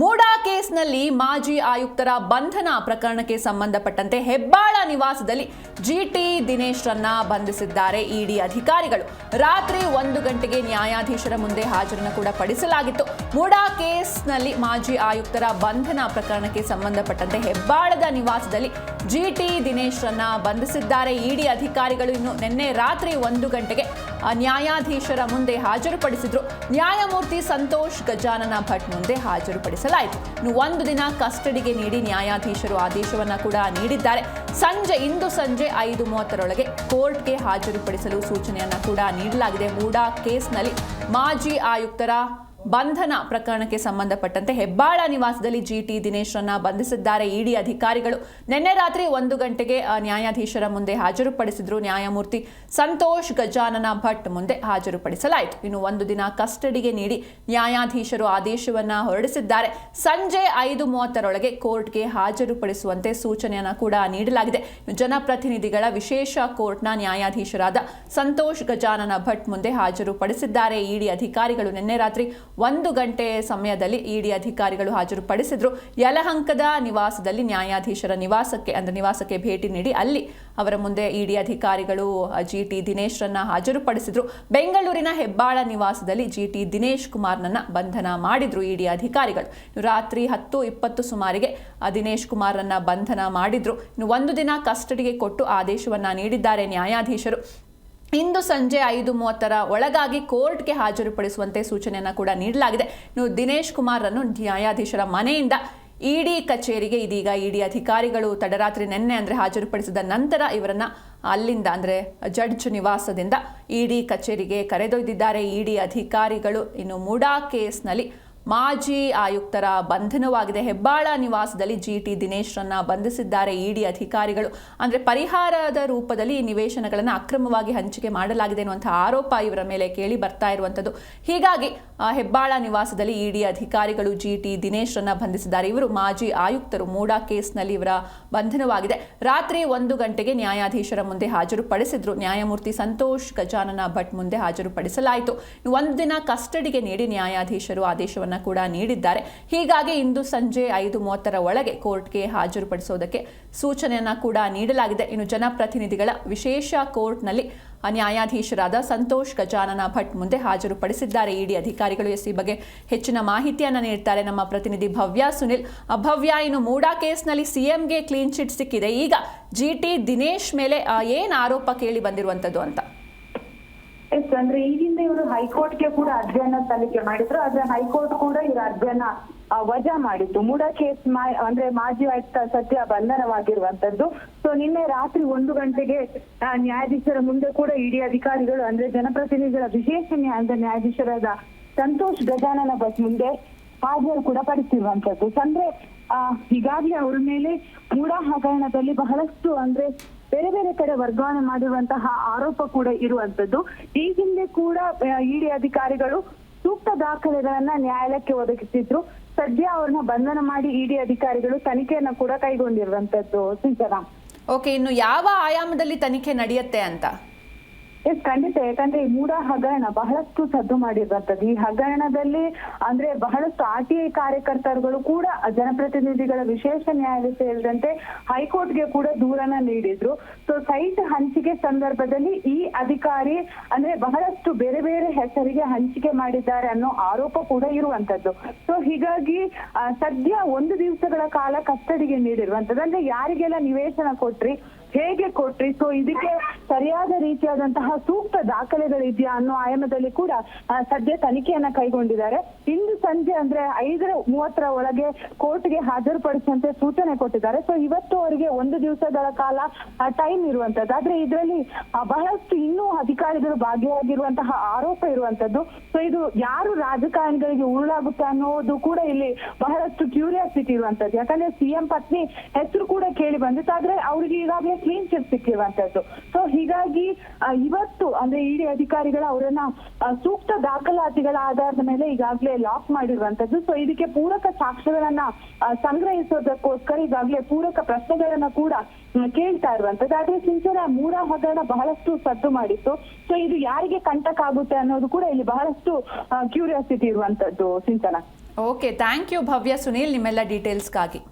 ಮೂಡಾ ಕೇಸ್ನಲ್ಲಿ ಮಾಜಿ ಆಯುಕ್ತರ ಬಂಧನ ಪ್ರಕರಣಕ್ಕೆ ಸಂಬಂಧಪಟ್ಟಂತೆ ಹೆಬ್ಬಾಳ ನಿವಾಸದಲ್ಲಿ ಜಿಟಿ ದಿನೇಶ್ ರನ್ನ ಬಂಧಿಸಿದ್ದಾರೆ. ಇಡಿ ಅಧಿಕಾರಿಗಳು ರಾತ್ರಿ ಒಂದು ಗಂಟೆಗೆ ನ್ಯಾಯಾಧೀಶರ ಮುಂದೆ ಹಾಜರನ್ನು ಕೂಡ ಪಡಿಸಲಾಗಿತ್ತು. ಮೂಡಾ ಕೇಸ್ನಲ್ಲಿ ಮಾಜಿ ಆಯುಕ್ತರ ಬಂಧನ ಪ್ರಕರಣಕ್ಕೆ ಸಂಬಂಧಪಟ್ಟಂತೆ ಹೆಬ್ಬಾಳದ ನಿವಾಸದಲ್ಲಿ ಜಿಟಿ ದಿನೇಶ್ ರನ್ನ ಬಂಧಿಸಿದ್ದಾರೆ. ಇಡಿ ಅಧಿಕಾರಿಗಳು ಇನ್ನು ನಿನ್ನೆ ರಾತ್ರಿ ಒಂದು ಗಂಟೆಗೆ ನ್ಯಾಯಾಧೀಶರ ಮುಂದೆ ಹಾಜರುಪಡಿಸಿದ್ರು. ನ್ಯಾಯಮೂರ್ತಿ ಸಂತೋಷ್ ಗಜಾನನ ಭಟ್ ಮುಂದೆ ಹಾಜರುಪಡಿಸಲಾಯಿತು. ಇನ್ನು ಒಂದು ದಿನ ಕಸ್ಟಡಿಗೆ ನೀಡಿ ನ್ಯಾಯಾಧೀಶರು ಆದೇಶವನ್ನ ಕೂಡ ನೀಡಿದ್ದಾರೆ. ಸಂಜೆ, ಇಂದು ಸಂಜೆ ಐದು ಮೂವತ್ತರೊಳಗೆ ಕೋರ್ಟ್ಗೆ ಹಾಜರುಪಡಿಸಲು ಸೂಚನೆಯನ್ನ ಕೂಡ ನೀಡಲಾಗಿದೆ. ಮೂಡಾ ಕೇಸ್ನಲ್ಲಿ ಮಾಜಿ ಆಯುಕ್ತರ ಬಂಧನ ಪ್ರಕರಣಕ್ಕೆ ಸಂಬಂಧಪಟ್ಟಂತೆ ಹೆಬ್ಬಾಳ ನಿವಾಸದಲ್ಲಿ ಜಿಟಿ ದಿನೇಶ್ ರನ್ನ ಬಂಧಿಸಿದ್ದಾರೆ. ಇಡಿ ಅಧಿಕಾರಿಗಳು ನಿನ್ನೆ ರಾತ್ರಿ ಒಂದು ಗಂಟೆಗೆ ನ್ಯಾಯಾಧೀಶರ ಮುಂದೆ ಹಾಜರುಪಡಿಸಿದ್ರು. ನ್ಯಾಯಮೂರ್ತಿ ಸಂತೋಷ್ ಗಜಾನನ ಭಟ್ ಮುಂದೆ ಹಾಜರುಪಡಿಸಲಾಯಿತು. ಇನ್ನು ಒಂದು ದಿನ ಕಸ್ಟಡಿಗೆ ನೀಡಿ ನ್ಯಾಯಾಧೀಶರು ಆದೇಶವನ್ನ ಹೊರಡಿಸಿದ್ದಾರೆ. ಸಂಜೆ ಐದು ಮೂವತ್ತರೊಳಗೆ ಕೋರ್ಟ್ಗೆ ಹಾಜರುಪಡಿಸುವಂತೆ ಸೂಚನೆಯನ್ನ ಕೂಡ ನೀಡಲಾಗಿದೆ. ಜನಪ್ರತಿನಿಧಿಗಳ ವಿಶೇಷ ಕೋರ್ಟ್ನ ನ್ಯಾಯಾಧೀಶರಾದ ಸಂತೋಷ್ ಗಜಾನನ ಭಟ್ ಮುಂದೆ ಹಾಜರುಪಡಿಸಿದ್ದಾರೆ. ಇಡಿ ಅಧಿಕಾರಿಗಳು ನಿನ್ನೆ ರಾತ್ರಿ ಒಂದು ಗಂಟೆ ಸಮಯದಲ್ಲಿ ಇಡಿ ಅಧಿಕಾರಿಗಳು ಹಾಜರುಪಡಿಸಿದ್ರು. ಯಲಹಂಕದ ನಿವಾಸದಲ್ಲಿ ನ್ಯಾಯಾಧೀಶರ ನಿವಾಸಕ್ಕೆ, ಅಂದ್ರೆ ನಿವಾಸಕ್ಕೆ ಭೇಟಿ ನೀಡಿ ಅಲ್ಲಿ ಅವರ ಮುಂದೆ ಇಡಿ ಅಧಿಕಾರಿಗಳು ಜಿ ಟಿ ದಿನೇಶ್ರನ್ನ ಹಾಜರುಪಡಿಸಿದ್ರು. ಬೆಂಗಳೂರಿನ ಹೆಬ್ಬಾಳ ನಿವಾಸದಲ್ಲಿ ಜಿ ಟಿ ದಿನೇಶ್ ಕುಮಾರ್ನನ್ನ ಬಂಧನ ಮಾಡಿದ್ರು ಇಡಿ ಅಧಿಕಾರಿಗಳು. ರಾತ್ರಿ ಹತ್ತು ಇಪ್ಪತ್ತು ಸುಮಾರಿಗೆ ದಿನೇಶ್ ಕುಮಾರ್ರನ್ನ ಬಂಧನ ಮಾಡಿದ್ರು. ಇನ್ನು ಒಂದು ದಿನ ಕಸ್ಟಡಿಗೆ ಕೊಟ್ಟು ಆದೇಶವನ್ನ ನೀಡಿದ್ದಾರೆ ನ್ಯಾಯಾಧೀಶರು. ಇಂದು ಸಂಜೆ ಐದು ಮೂವತ್ತರ ಒಳಗಾಗಿ ಕೋರ್ಟ್ಗೆ ಹಾಜರುಪಡಿಸುವಂತೆ ಸೂಚನೆಯನ್ನು ಕೂಡ ನೀಡಲಾಗಿದೆ. ಇನ್ನು ದಿನೇಶ್ ಕುಮಾರ್ರನ್ನು ನ್ಯಾಯಾಧೀಶರ ಮನೆಯಿಂದ ಇಡಿ ಕಚೇರಿಗೆ ಇದೀಗ ಇಡಿ ಅಧಿಕಾರಿಗಳು ತಡರಾತ್ರಿ ನಿನ್ನೆ ಅಂದ್ರೆ ಹಾಜರುಪಡಿಸಿದ ನಂತರ ಇವರನ್ನ ಅಲ್ಲಿಂದ ಅಂದ್ರೆ ಜಡ್ಜ್ ನಿವಾಸದಿಂದ ಇಡಿ ಕಚೇರಿಗೆ ಕರೆದೊಯ್ದಿದ್ದಾರೆ. ಇಡಿ ಅಧಿಕಾರಿಗಳು ಇನ್ನು ಮೂಡಾ ಕೇಸ್ನಲ್ಲಿ ಮಾಜಿ ಆಯುಕ್ತರ ಬಂಧನವಾಗಿದೆ. ಹೆಬ್ಬಾಳ ನಿವಾಸದಲ್ಲಿ ಜಿಟಿ ಟಿ ದಿನೇಶ್ರನ್ನ ಬಂಧಿಸಿದ್ದಾರೆ ಇಡಿ ಅಧಿಕಾರಿಗಳು. ಅಂದ್ರೆ ಪರಿಹಾರದ ರೂಪದಲ್ಲಿ ಈ ನಿವೇಶನಗಳನ್ನು ಅಕ್ರಮವಾಗಿ ಹಂಚಿಕೆ ಮಾಡಲಾಗಿದೆ ಎನ್ನುವಂತಹ ಆರೋಪ ಇವರ ಮೇಲೆ ಕೇಳಿ ಬರ್ತಾ ಇರುವಂತದ್ದು ಹೀಗಾಗಿ ಹೆಬ್ಬಾಳ ನಿವಾಸದಲ್ಲಿ ಇಡಿ ಅಧಿಕಾರಿಗಳು ಜಿಟಿ ಟಿ ದಿನೇಶ್ರನ್ನ ಬಂಧಿಸಿದ್ದಾರೆ. ಇವರು ಮಾಜಿ ಆಯುಕ್ತರು. ಮೂಡಾ ಕೇಸ್ನಲ್ಲಿ ಇವರ ಬಂಧನವಾಗಿದೆ. ರಾತ್ರಿ ಒಂದು ಗಂಟೆಗೆ ನ್ಯಾಯಾಧೀಶರ ಮುಂದೆ ಹಾಜರುಪಡಿಸಿದ್ರು. ನ್ಯಾಯಮೂರ್ತಿ ಸಂತೋಷ್ ಗಜಾನನ ಭಟ್ ಮುಂದೆ ಹಾಜರುಪಡಿಸಲಾಯಿತು. ಒಂದು ದಿನ ಕಸ್ಟಡಿಗೆ ನೀಡಿ ನ್ಯಾಯಾಧೀಶರು ಆದೇಶವನ್ನ ಕೂಡ ನೀಡಿದ್ದಾರೆ. ಹೀಗಾಗಿ ಇಂದು ಸಂಜೆ ಐದು ಮೂವತ್ತರ ಒಳಗೆ ಕೋರ್ಟ್ಗೆ ಹಾಜರುಪಡಿಸೋದಕ್ಕೆ ಸೂಚನೆಯನ್ನ ಕೂಡ ನೀಡಲಾಗಿದೆ. ಇನ್ನು ಜನಪ್ರತಿನಿಧಿಗಳ ವಿಶೇಷ ಕೋರ್ಟ್ನಲ್ಲಿ ನ್ಯಾಯಾಧೀಶರಾದ ಸಂತೋಷ್ ಗಜಾನನ ಭಟ್ ಮುಂದೆ ಹಾಜರುಪಡಿಸಿದ್ದಾರೆ. ಇಡಿ ಅಧಿಕಾರಿಗಳು ಎಸ್ ಈ ಬಗ್ಗೆ ಹೆಚ್ಚಿನ ಮಾಹಿತಿಯನ್ನ ನೀಡ್ತಾರೆ. ನಮ್ಮ ಪ್ರತಿನಿಧಿ ಭವ್ಯ ಸುನಿಲ್ ಭವ್ಯ ಇನ್ನು ಮೂಡಾ ಕೇಸ್ನಲ್ಲಿ ಸಿಎಂಗೆ ಕ್ಲೀನ್ ಚಿಟ್ ಸಿಕ್ಕಿದೆ. ಈಗ ಜಿಟಿ ದಿನೇಶ್ ಮೇಲೆ ಏನ್ ಆರೋಪ ಕೇಳಿ ಬಂದಿರುವಂಥದ್ದು ಅಂತ? ಎಸ್ ಅಂದ್ರೆ ಈಗಿಂದ ಇವರು ಹೈಕೋರ್ಟ್ಗೆ ಕೂಡ ಅರ್ಜಿಯನ್ನ ಸಲ್ಲಿಕೆ ಮಾಡಿದ್ರು. ಆದ್ರೆ ಹೈಕೋರ್ಟ್ ಕೂಡ ಇವರ ಅರ್ಜಿಯನ್ನ ವಜಾ ಮಾಡಿತ್ತು. ಮೂಡ ಕೇಸ್ ಅಂದ್ರೆ ಮಾಜಿ ಆಯುಕ್ತ ಸತ್ಯ ಬಂಧನವಾಗಿರುವಂತದ್ದು. ಸೊ ನಿನ್ನೆ ರಾತ್ರಿ ಒಂದು ಗಂಟೆಗೆ ನ್ಯಾಯಾಧೀಶರ ಮುಂದೆ ಕೂಡ ಇಡಿ ಅಧಿಕಾರಿಗಳು ಅಂದ್ರೆ ಜನಪ್ರತಿನಿಧಿಗಳ ವಿಶೇಷ ನ್ಯಾಯಾಂಗ ನ್ಯಾಯಾಧೀಶರಾದ ಸಂತೋಷ್ ಗಜಾನನ ಬಸ್ ಮುಂದೆ ಹಾಜರು ಕೂಡ ಪಡಿಸಿರುವಂತದ್ದು. ಅಂದ್ರೆ ಆ, ಈಗಾಗಲೇ ಅವರ ಮೇಲೆ ಮೂಡ ಹಗರಣದಲ್ಲಿ ಬಹಳಷ್ಟು ಅಂದ್ರೆ ಬೇರೆ ಬೇರೆ ಕಡೆ ವರ್ಗಾವಣೆ ಮಾಡಿರುವಂತಹ ಆರೋಪ ಕೂಡ ಇರುವಂತದ್ದು ಈ ಹಿಂದೆ ಕೂಡ ಇಡಿ ಅಧಿಕಾರಿಗಳು ಸೂಕ್ತ ದಾಖಲೆಗಳನ್ನ ನ್ಯಾಯಾಲಯಕ್ಕೆ ಒದಗಿಸಿದ್ರು. ಸದ್ಯ ಅವ್ರನ್ನ ಬಂಧನ ಮಾಡಿ ಇಡಿ ಅಧಿಕಾರಿಗಳು ತನಿಖೆಯನ್ನ ಕೂಡ ಕೈಗೊಂಡಿರುವಂತದ್ದು ಸಿಂಚನ. ಓಕೆ ಇನ್ನು ಯಾವ ಆಯಾಮದಲ್ಲಿ ತನಿಖೆ ನಡೆಯುತ್ತೆ ಅಂತ? ಎಸ್, ಖಂಡಿತ. ಯಾಕಂದ್ರೆ ಈ ಮೂಡ ಹಗರಣ ಬಹಳಷ್ಟು ಸದ್ದು ಮಾಡಿರುವಂತದ್ದು ಈ ಹಗರಣದಲ್ಲಿ ಅಂದ್ರೆ ಬಹಳಷ್ಟು ಆರ್ ಟಿ ಐ ಕಾರ್ಯಕರ್ತರುಗಳು ಕೂಡ ಜನಪ್ರತಿನಿಧಿಗಳ ವಿಶೇಷ ನ್ಯಾಯಾಲಯ ಸೇರಿದಂತೆ ಹೈಕೋರ್ಟ್ಗೆ ಕೂಡ ದೂರನ ನೀಡಿದ್ರು. ಸೊ ಸೈಟ್ ಹಂಚಿಕೆ ಸಂದರ್ಭದಲ್ಲಿ ಈ ಅಧಿಕಾರಿ ಅಂದ್ರೆ ಬಹಳಷ್ಟು ಬೇರೆ ಬೇರೆ ಹೆಸರಿಗೆ ಹಂಚಿಕೆ ಮಾಡಿದ್ದಾರೆ ಅನ್ನೋ ಆರೋಪ ಕೂಡ ಇರುವಂತದ್ದು. ಸೊ ಹೀಗಾಗಿ ಸದ್ಯ ಒಂದು ದಿವಸಗಳ ಕಾಲ ಕಸ್ಟಡಿಗೆ ನೀಡಿರುವಂತದ್ದು. ಅಂದ್ರೆ ಯಾರಿಗೆಲ್ಲ ನಿವೇಶನ ಕೊಟ್ರಿ ಹೇಗೆ ಕೊಟ್ರಿ? ಸೊ ಇದಕ್ಕೆ ಸರಿಯಾದ ರೀತಿಯಾದಂತಹ ಸೂಕ್ತ ದಾಖಲೆಗಳಿದೆಯಾ ಅನ್ನೋ ಆಯಾಮದಲ್ಲಿ ಕೂಡ ಸದ್ಯ ತನಿಖೆಯನ್ನ ಕೈಗೊಂಡಿದ್ದಾರೆ. ಇಂದು ಸಂಜೆ ಅಂದ್ರೆ ಐದರ ಮೂವತ್ತರ ಒಳಗೆ ಕೋರ್ಟ್ಗೆ ಹಾಜರುಪಡಿಸುವಂತೆ ಸೂಚನೆ ಕೊಟ್ಟಿದ್ದಾರೆ. ಸೊ ಇವತ್ತು ಅವರಿಗೆ ಒಂದು ದಿವಸಗಳ ಕಾಲ ಟೈಮ್ ಇರುವಂತದ್ದು. ಆದ್ರೆ ಇದರಲ್ಲಿ ಬಹಳಷ್ಟು ಇನ್ನೂ ಅಧಿಕಾರಿಗಳು ಭಾಗಿಯಾಗಿರುವಂತಹ ಆರೋಪ ಇರುವಂತದ್ದು. ಸೊ ಇದು ಯಾರು ರಾಜಕಾರಣಿಗಳಿಗೆ ಉರುಳಾಗುತ್ತೆ ಅನ್ನೋದು ಕೂಡ ಇಲ್ಲಿ ಬಹಳಷ್ಟು ಕ್ಯೂರಿಯಾಸಿಟಿ ಇರುವಂತದ್ದು. ಯಾಕಂದ್ರೆ ಸಿಎಂ ಪತ್ನಿ ಹೆಸರು ಕೂಡ ಕೇಳಿ ಬಂದಿತ್ತು. ಆದ್ರೆ ಅವ್ರಿಗೆ ಈಗಾಗಲೇ ಕ್ಲೀನ್ ಚಿಟ್ ಸಿಕ್ಕಿರುವಂತದ್ದು ಸೊ ಹೀಗಾಗಿ ಇವತ್ತು, ಅಂದ್ರೆ ಇಡಿ ಅಧಿಕಾರಿಗಳು ಅವರನ್ನ ಸೂಕ್ತ ದಾಖಲಾತಿಗಳ ಆಧಾರದ ಮೇಲೆ ಈಗಾಗಲೇ ಲಾಕ್ ಮಾಡಿರುವಂತದ್ದು ಸೊ ಇದಕ್ಕೆ ಪೂರಕ ಸಾಕ್ಷ್ಯಗಳನ್ನ ಸಂಗ್ರಹಿಸೋದಕ್ಕೋಸ್ಕರ ಈಗಾಗಲೇ ಪೂರಕ ಪ್ರಶ್ನೆಗಳನ್ನ ಕೂಡ ಕೇಳ್ತಾ ಇರುವಂತದ್ದು ಆದ್ರೆ, ಸಿಂಚನ ಮೂಡ ಹಗರಣ ಬಹಳಷ್ಟು ಸದ್ದು ಮಾಡಿತ್ತು. ಸೊ ಇದು ಯಾರಿಗೆ ಕಂಟಕ ಆಗುತ್ತೆ ಅನ್ನೋದು ಕೂಡ ಇಲ್ಲಿ ಬಹಳಷ್ಟು ಕ್ಯೂರಿಯಾಸಿಟಿ ಇರುವಂತದ್ದು Sinchana. Okay thank you Bhavya Sunil, ನಿಮ್ಮೆಲ್ಲ ಡೀಟೇಲ್ಸ್ಗಾಗಿ